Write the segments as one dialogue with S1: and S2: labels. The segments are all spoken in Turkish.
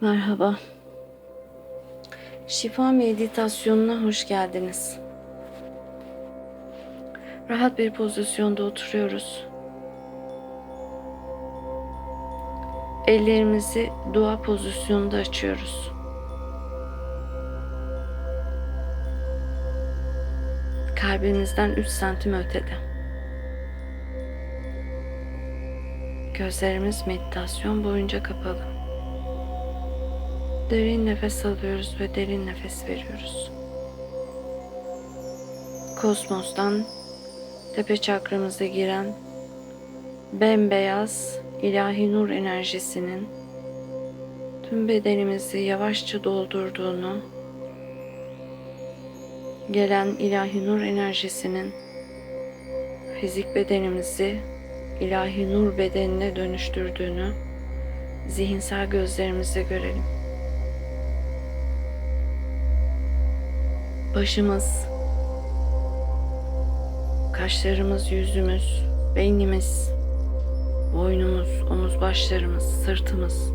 S1: Merhaba. Şifa meditasyonuna hoş geldiniz. Rahat bir pozisyonda oturuyoruz. Ellerimizi dua pozisyonunda açıyoruz. Kalbimizden 3 santim ötede. Gözlerimiz meditasyon boyunca kapalı. Derin nefes alıyoruz ve derin nefes veriyoruz. Kosmostan tepe çakramıza giren bembeyaz ilahi nur enerjisinin tüm bedenimizi yavaşça doldurduğunu, gelen ilahi nur enerjisinin fizik bedenimizi ilahi nur bedenine dönüştürdüğünü zihinsel gözlerimizle görelim. Başımız, kaşlarımız, yüzümüz, beynimiz, boynumuz, omuz başlarımız, sırtımız,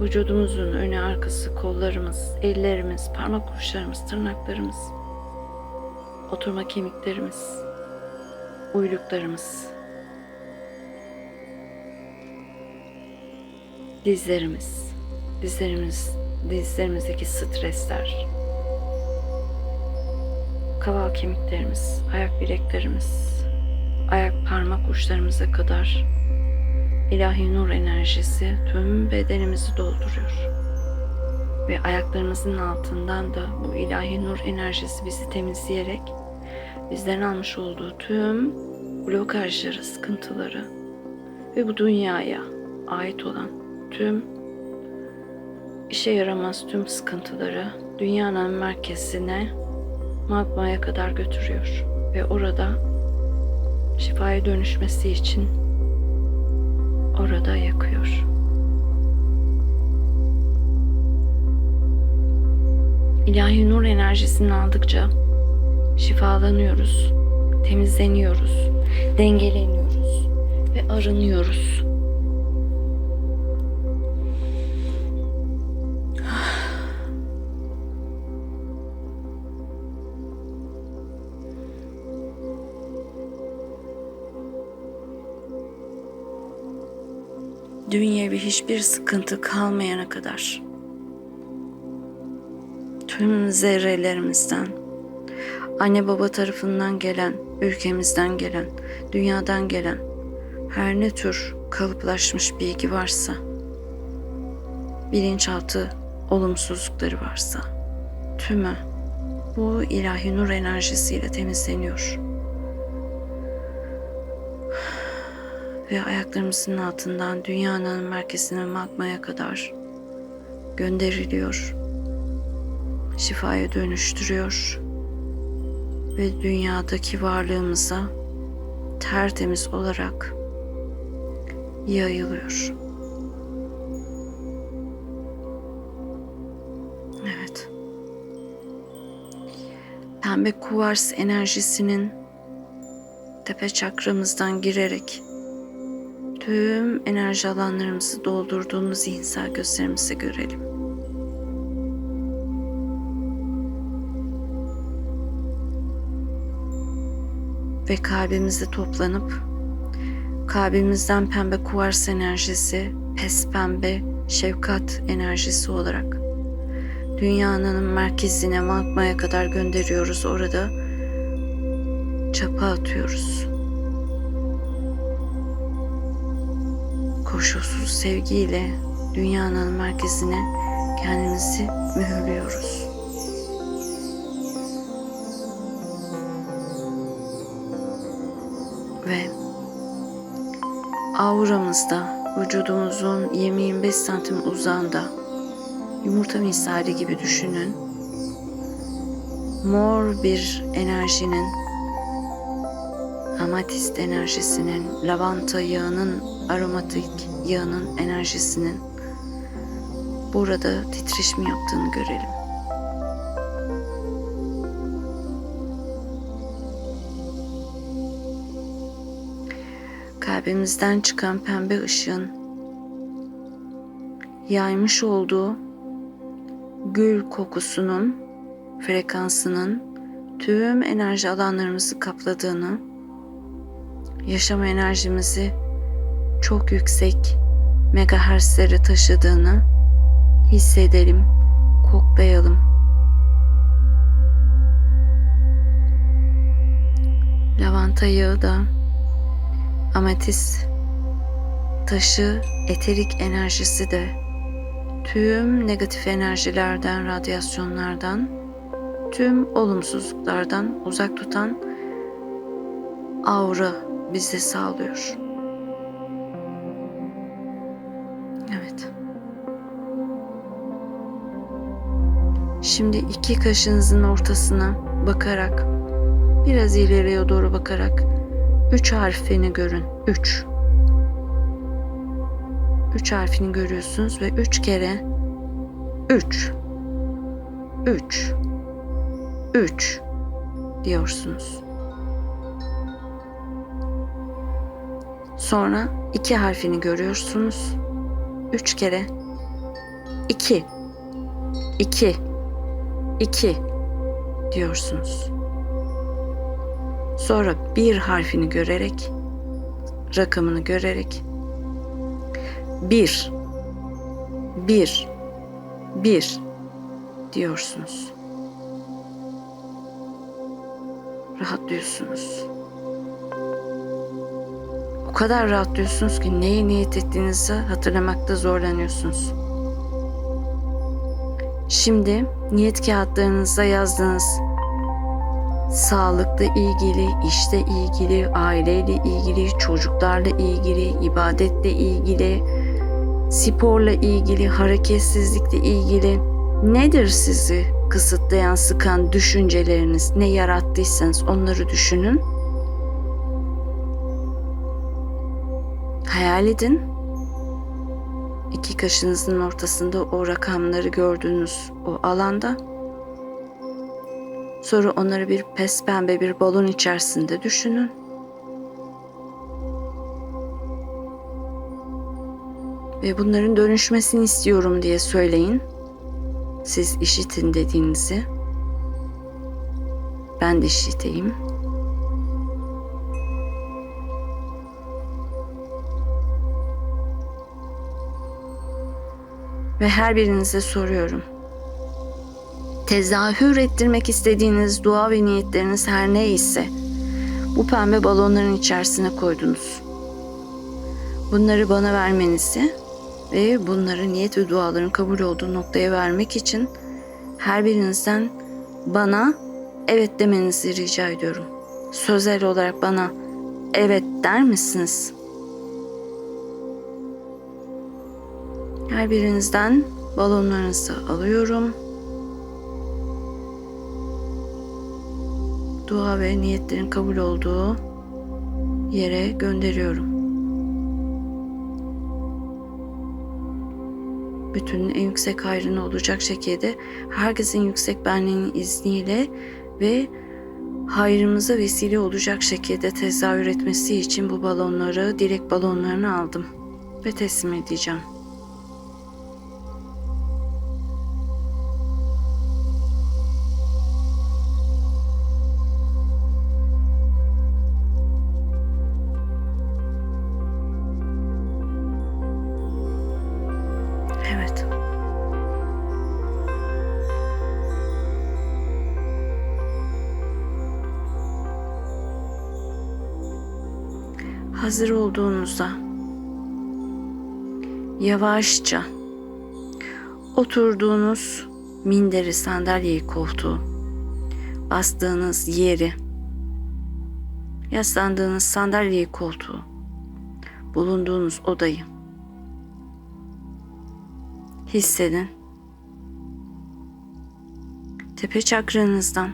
S1: vücudumuzun önü arkası, kollarımız, ellerimiz, parmak uçlarımız, tırnaklarımız, oturma kemiklerimiz, uyluklarımız, dizlerimiz, dizlerimiz, dizlerimizdeki stresler, kaval kemiklerimiz, ayak bileklerimiz, ayak parmak uçlarımıza kadar ilahi nur enerjisi tüm bedenimizi dolduruyor. Ve ayaklarımızın altından da bu ilahi nur enerjisi bizi temizleyerek bizden almış olduğu tüm blokajları, sıkıntıları ve bu dünyaya ait olan tüm işe yaramaz tüm sıkıntıları dünyanın merkezine magmaya kadar götürüyor ve orada şifaya dönüşmesi için orada yakıyor. İlahi nur enerjisini aldıkça şifalanıyoruz, temizleniyoruz, dengeleniyoruz ve arınıyoruz. Dünyevi hiçbir sıkıntı kalmayana kadar tüm zerrelerimizden anne baba tarafından gelen, ülkemizden gelen, dünyadan gelen her ne tür kalıplaşmış bilgi varsa, bilinçaltı olumsuzlukları varsa tümü bu ilahi nur enerjisiyle temizleniyor. Ve ayaklarımızın altından dünyanın merkezine magmaya kadar gönderiliyor. Şifaya dönüştürüyor ve dünyadaki varlığımıza tertemiz olarak yayılıyor. Evet. Pembe kuvars enerjisinin tepe çakramızdan girerek tüm enerji alanlarımızı doldurduğumuz zihinsel gözlerimize görelim. Ve kalbimizde toplanıp kalbimizden pembe kuvars enerjisi, pes pembe şefkat enerjisi olarak dünyanın merkezine magmaya kadar gönderiyoruz orada çapa atıyoruz. Koşulsuz sevgiyle dünyanın merkezine kendimizi mühürlüyoruz. Ve auramızda vücudumuzun 20-25 santim uzağında yumurta misali gibi düşünün. Mor bir enerjinin amatist enerjisinin, lavanta yağının, aromatik yağının enerjisinin burada titreşim yaptığını görelim. Kalbimizden çıkan pembe ışığın yaymış olduğu gül kokusunun frekansının tüm enerji alanlarımızı kapladığını, yaşam enerjimizi çok yüksek megahertzlere taşıdığını hissedelim, koklayalım. Lavanta yağı da ametis taşı eterik enerjisi de tüm negatif enerjilerden, radyasyonlardan, tüm olumsuzluklardan uzak tutan aura bize sağlıyor. Evet. Şimdi iki kaşınızın ortasına bakarak biraz ileriye doğru bakarak üç harfini görün. Üç. Üç harfini görüyorsunuz ve üç kere üç. Üç. Üç diyorsunuz. Sonra iki harfini görüyorsunuz. Üç kere iki. İki. İki diyorsunuz. Sonra bir harfini görerek, rakamını görerek bir, bir, bir diyorsunuz. Rahatlıyorsunuz. Kadar rahatlıyorsunuz ki neye niyet ettiğinizi hatırlamakta zorlanıyorsunuz. Şimdi niyet kağıtlarınıza yazdığınız sağlıkla ilgili, işte ilgili, aileyle ilgili, çocuklarla ilgili, ibadetle ilgili, sporla ilgili, hareketsizlikle ilgili nedir sizi kısıtlayan, sıkan düşünceleriniz, ne yarattıysanız onları düşünün. Hayal edin. İki kaşınızın ortasında o rakamları gördüğünüz o alanda Sonra onları bir pes pembe bir balon içerisinde düşünün. Ve bunların dönüşmesini istiyorum diye söyleyin. Siz işitin dediğinizi. Ben de işiteyim. Ve her birinize soruyorum tezahür ettirmek istediğiniz dua ve niyetleriniz her neyse bu pembe balonların içerisine koydunuz. Bunları bana vermenizi ve bunları niyet ve duaların kabul olduğu noktaya vermek için her birinizden bana evet demenizi rica ediyorum. Sözel olarak bana evet der misiniz? Her birinizden balonlarınızı alıyorum. dua ve niyetlerin kabul olduğu yere gönderiyorum. Bütünün en yüksek hayrına olacak şekilde herkesin yüksek benliğinin izniyle ve hayrımıza vesile olacak şekilde tezahür etmesi için bu balonları, dilek balonlarını aldım ve teslim edeceğim. Hazır olduğunuzda yavaşça oturduğunuz minderi, sandalyeyi, koltuğu, bastığınız yeri, yaslandığınız sandalyeyi, koltuğu, bulunduğunuz odayı hissedin. Tepe çakranızdan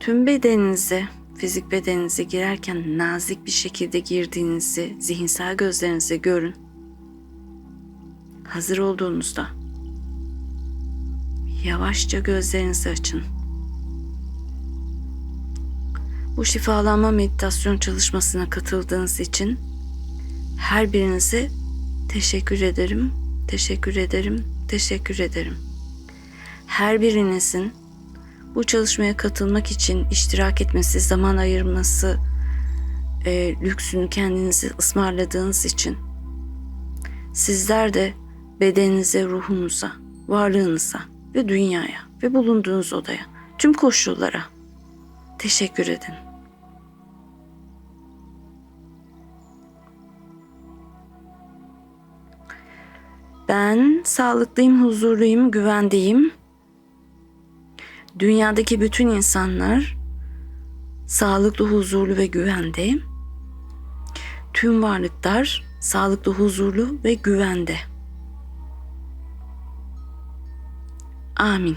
S1: tüm bedeninize, fizik bedeninize girerken nazik bir şekilde girdiğinizi zihinsel gözlerinize görün. Hazır olduğunuzda yavaşça gözlerinizi açın. Bu şifalanma meditasyon çalışmasına katıldığınız için her birinize teşekkür ederim. Teşekkür ederim. Teşekkür ederim. her birinizin bu çalışmaya katılmak için iştirak etmesi, zaman ayırması, e, lüksünü kendinize ısmarladığınız için sizler de bedeninize, ruhunuza, varlığınıza ve dünyaya ve bulunduğunuz odaya, tüm koşullara teşekkür edin. Ben sağlıklıyım, huzurluyum, güvendeyim. Dünyadaki bütün insanlar sağlıklı, huzurlu ve güvende. Tüm varlıklar sağlıklı, huzurlu ve güvende. Amin.